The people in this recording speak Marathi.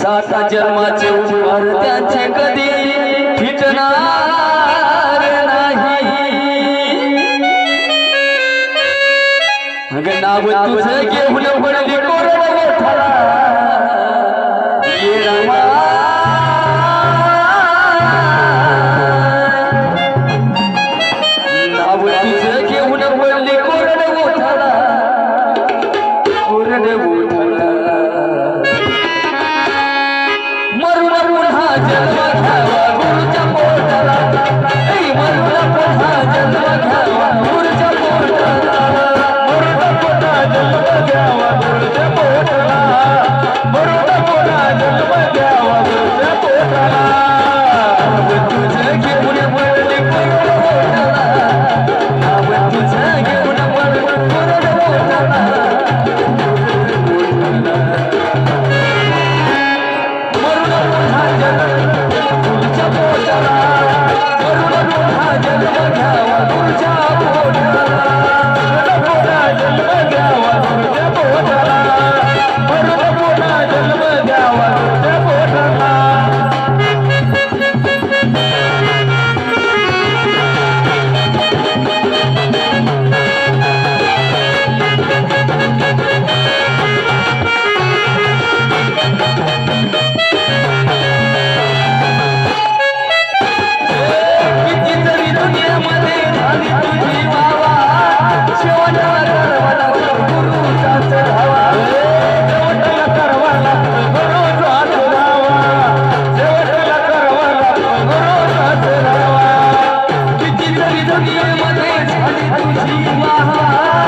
साता जन्माचे उपहार त्यांचे कधी फिटणार नाही. अगं नाव तुझं घेऊन पडली कोरडा येणार 감사합니다. मधे झली खुशी वहाँ